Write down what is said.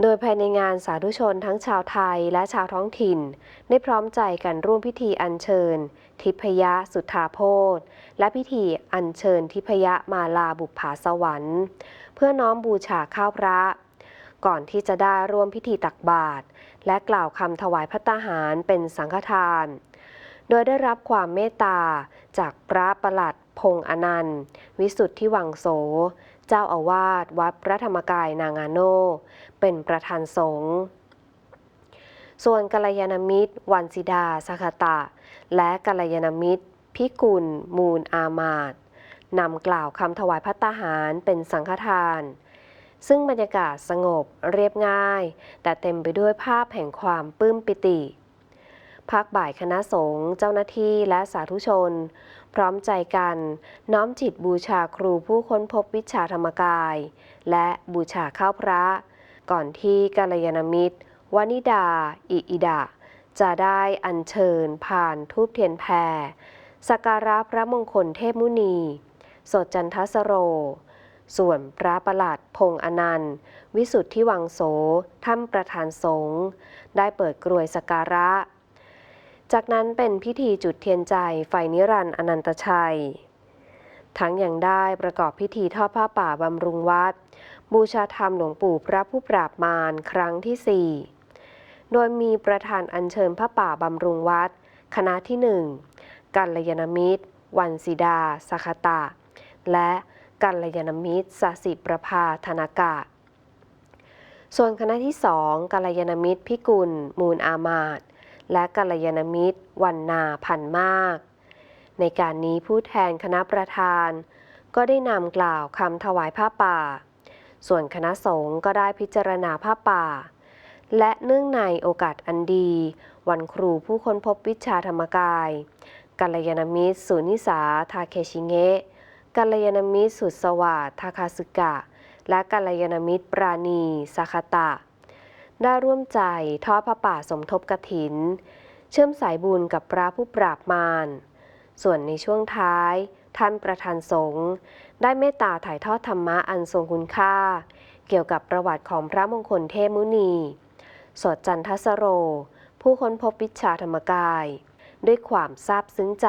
โดยภายในงานสาธุชนทั้งชาวไทยและชาวท้องถิ่น ได้พร้อมใจกันร่วมพิธีอัญเชิญ ทิพยะสุทธาโพธและพิธีอัญเชิญทิพยะมาลาบุปผาสวรรค์ เพื่อน้อมบูชาข้าวพระ ก่อนที่จะได้ร่วมพิธีตักบาตรและกล่าวคำถวายพระตาหารเป็นสังฆทาน โดยได้รับความเมตตาจากพระประหลัด พงอนันต์ วิสุทธิวังโส เจ้าอาวาสวัดพระธรรมกายนางาโน เป็นประธานสงฆ์ส่วนกัลยาณมิตร วันสิดาสคตะ และกัลยาณมิตร พิกุล มูลอามาตนำกล่าวคำถวายพัตตาหารเป็นสังฆทาน ซึ่งบรรยากาศสงบเรียบง่าย แต่เต็มไปด้วยภาพแห่งความปลื้มปิติ ภาคบ่ายคณะสงฆ์เจ้าหน้าที่และสาธุชน พร้อมใจกัน น้อมจิตบูชาครูผู้ค้นพบวิชาธรรมกาย และบูชาข้าวพระ ก่อนที่กัลยาณมิตรวานิดา อิอิดะ จะได้อัญเชิญผ่านทูปเทียนแพรสักการะพระมงคลเทพมุนี สดจันทสโร ส่วนพระประหลัดพงอนันต์ วิสุทธิวังโสท่านประธานสงฆ์ได้เปิดกรวยสักการะ จากนั้นเป็นพิธีจุดเทียนใจไฟนิรันดร์อนันตชัย ทั้งยังได้ประกอบพิธีทอดผ้าป่าบำรุงวัด บูชาธรรมหลวงปู่พระผู้ปราบมารครั้งที่ 4 โดยมีประธานอัญเชิญผ้าป่าบำรุงวัด คณะที่หนึ่งกัลยาณมิตร วันสิดาสคตะ และกัลยาณมิตรสสิประภาธนากะส่วนคณะที่สองกัลยาณมิตรพิกุล มูลอามาต และกัลยาณมิตร วันนาพันมาก ในการนี้ผู้แทนคณะประธาน ก็ได้นำกล่าวคำถวายผ้าป่า ส่วนคณะสงฆ์ก็ได้พิจารณาผ้าป่า และเนื่องในโอกาสอันดี วันครูผู้ค้นพบวิชาธรรมกายกัลยาณมิตรสุนิสา ทาเคชิเงะกัลยาณมิตรสุดสวัสดิ์ทาคาสึกะ และกัลยาณมิตรปราณี สาคตะ ได้ร่วมใจทอดพระป่าสมทบกระถิน เชื่อมสายบุญกับพระผู้ปราบมาร ส่วนในช่วงท้าย ท่านประธานสงฆ์ได้เมตตาถ่ายทอดธรรมะอันทรงคุณค่า เกี่ยวกับประวัติของพระมงคลเทพมุนี สดจันทสโร ผู้ค้นพบวิชาธรรมกาย ด้วยความซาบซึ้งใจ